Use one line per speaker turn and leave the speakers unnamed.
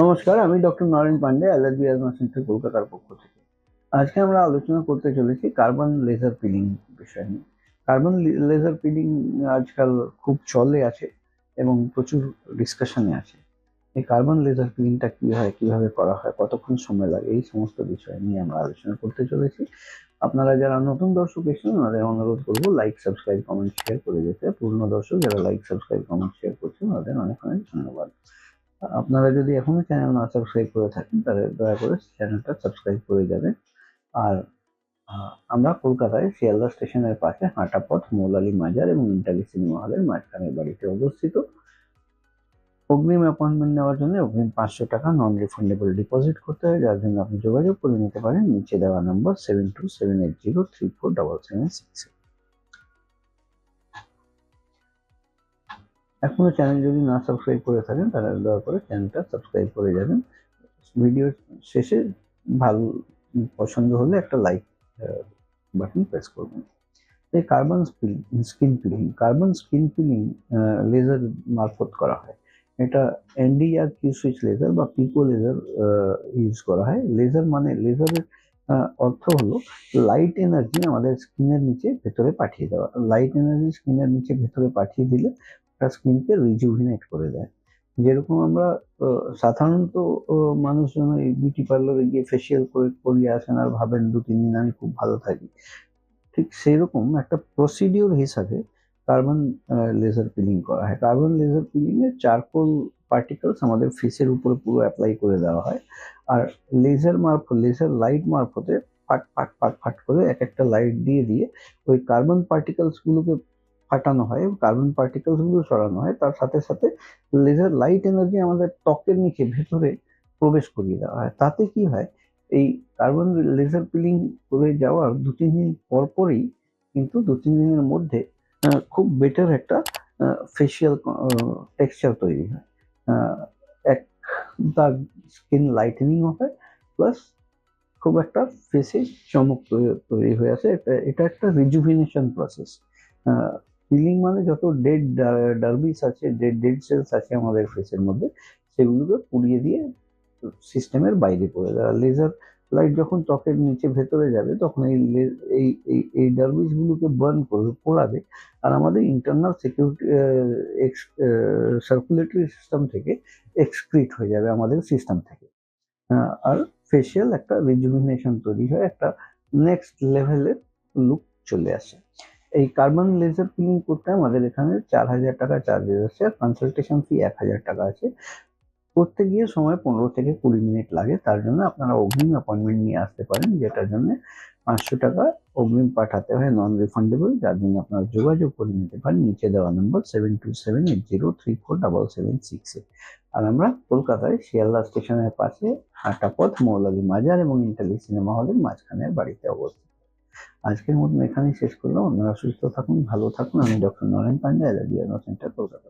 নমস্কার, আমি doctor Naren Pande, allergy asthma centre কলকাতার পক্ষ থেকে। আজকে আমরা আলোচনা করতে চলেছি কার্বন লেজার পিলিং বিষয় নিয়ে। কার্বন লেজার পিলিং আজকাল খুব চলে আছে এবং প্রচুর ডিসকাশনে আছে। এই কার্বন লেজার পিলিংটা কী হয়, কীভাবে করা হয়, কতক্ষণ সময় লাগে, এই সমস্ত বিষয় নিয়ে আমরা আলোচনা করতে চলেছি। আপনারা যারা নতুন দর্শক এসেছেন ওনাদের অনুরোধ করব লাইক সাবস্ক্রাইব কমেন্ট শেয়ার করে যেতে। পুরনো দর্শক যারা লাইক সাবস্ক্রাইব কমেন্ট শেয়ার করছেন ওনাদের অনেক অনেক ধন্যবাদ। আপনারা যদি এখনও চ্যানেল না সাবস্ক্রাইব করে থাকেন, তাহলে দয়া করে চ্যানেলটা সাবস্ক্রাইব করে যাবেন। আর আমরা কলকাতায় শিয়ালদা স্টেশনের পাশে হাঁটা পথ মৌলালি মাজার এবং ইন্টালি সিনেমা হলের মাঝখানে বাড়িতে অবস্থিত। অগ্রিম অ্যাপয়েন্টমেন্ট নেওয়ার জন্য অগ্রিম পাঁচশো টাকা নন রিফান্ডেবল ডিপোজিট করতে হয়, যার জন্য আপনি যোগাযোগ করে নিতে পারেন। নিচে দেওয়া নম্বর seven two seven eight zero three four double seven six এখনও চ্যানেল যদি না সাবস্ক্রাইব করে থাকেন, তাহলে দয়া করে চ্যানেলটা সাবস্ক্রাইব করে যাবেন। ভিডিও শেষে ভালো পছন্দ হলে একটা লাইক বাটন প্রেস করবেন। এই carbon skin peeling carbon skin peeling laser মারফত করা হয়। এটা এনডিআর কিউ সুইচ লেজার বা পিকো লেজার ইউজ করা হয়। লেজার মানে লেজারের অর্থ হলো লাইট এনার্জি আমাদের স্কিনের নিচে ভেতরে পাঠিয়ে দেওয়া। লাইট এনার্জি স্কিনের নিচে ভেতরে পাঠিয়ে দিলে ওটা স্কিনকে রিজুভিনেট করে দেয়। যেরকম আমরা সাধারণত মানুষজন এই বিউটি পার্লারে গিয়ে ফেসিয়াল করে, করিয়ে আসেন আর ভাবেন দু, তিন দিন আমি খুব ভালো থাকি। ঠিক সেরকম একটা প্রসিডিওর হিসাবে কার্বন লেজার পিলিং করা হয়। কার্বন লেজার পিলিং এর চারকোল পার্টিকেলস আমাদের ফেসের উপরে পুরো অ্যাপ্লাই করে দেওয়া হয়। আর লেজার মারফত লেজার লাইট মারফতে ফাট ফাট ফাট ফাট করে এক একটা লাইট দিয়ে দিয়ে ওই কার্বন পার্টিকেলস গুলোকে ফাটানো হয় কার্বন পার্টিকেলসগুলো সরানো হয়, তার সাথে সাথে লেজার লাইট এনার্জি আমাদের ত্বকের নিচে ভেতরে প্রবেশ করিয়ে দেওয়া হয়। তাতে কি হয়? এই কার্বন লেজার পিলিং করে যাওয়ার দু, তিন দিন পর পরই কিন্তু দু, তিন দিনের মধ্যে খুব বেটার একটা ফেসিয়াল টেক্সচার তৈরি হয়। এক দা স্কিন লাইটেনিংও হয় প্লাস খুব একটা ফেসে চমক তৈরি হয়ে আসে। এটা একটা রিজুভিনেশন প্রসেস পিলিং মানে যত ডেড ডার্বিস আছে ডেড ডেড সেলস আছে আমাদের ফেসের মধ্যে, সেগুলোকে পুড়িয়ে দিয়ে সিস্টেমের বাইরে করে দেওয়া লেজার লাইট যখন ত্বকের নিচে ভেতরে যাবে, তখন এই এই এই এই ডার্বিস গুলোকে বার্ন করবে, পোড়াবে। আর আমাদের internal security ex circulatory system থেকে এক্সক্রিট হয়ে যাবে আমাদের সিস্টেম থেকে। আর ফেসিয়াল একটা রিজুভিনেশন তৈরি হয় একটা নেক্সট লেভেলের লুক চলে আসে। এই কার্বন লেজার পিলিং করতে আমাদের এখানে চার হাজার টাকা চার্জেস আছে আর কনসালটেশন ফি এক হাজার টাকা আছে। করতে গিয়ে সময় পনেরো থেকে কুড়ি মিনিট লাগে, তার জন্য আপনারা অগ্রিম অ্যাপয়েন্টমেন্ট নিয়ে আসতে পারেন, যেটার জন্য পাঁচশো টাকা অগ্রিম পাঠাতে হয় নন রিফান্ডেবল যার জন্য আপনারা যোগাযোগ করে নিতে পারেন। নিচে দেওয়া নম্বর seven two seven eight zero three four double seven সিক্সে আর আমরা কলকাতায় শিয়ালদা স্টেশনের পাশে হাঁটা পথ মৌলালি মাজার এবং ইন্টালি সিনেমা হলের মাঝখানের বাড়িতে অবস্থিত। আজকের মতন এখানেই শেষ করলাম। আপনারা সুস্থ থাকুন, ভালো থাকুন। আমি doctor Naren Pande, allergy centre, Kolkata.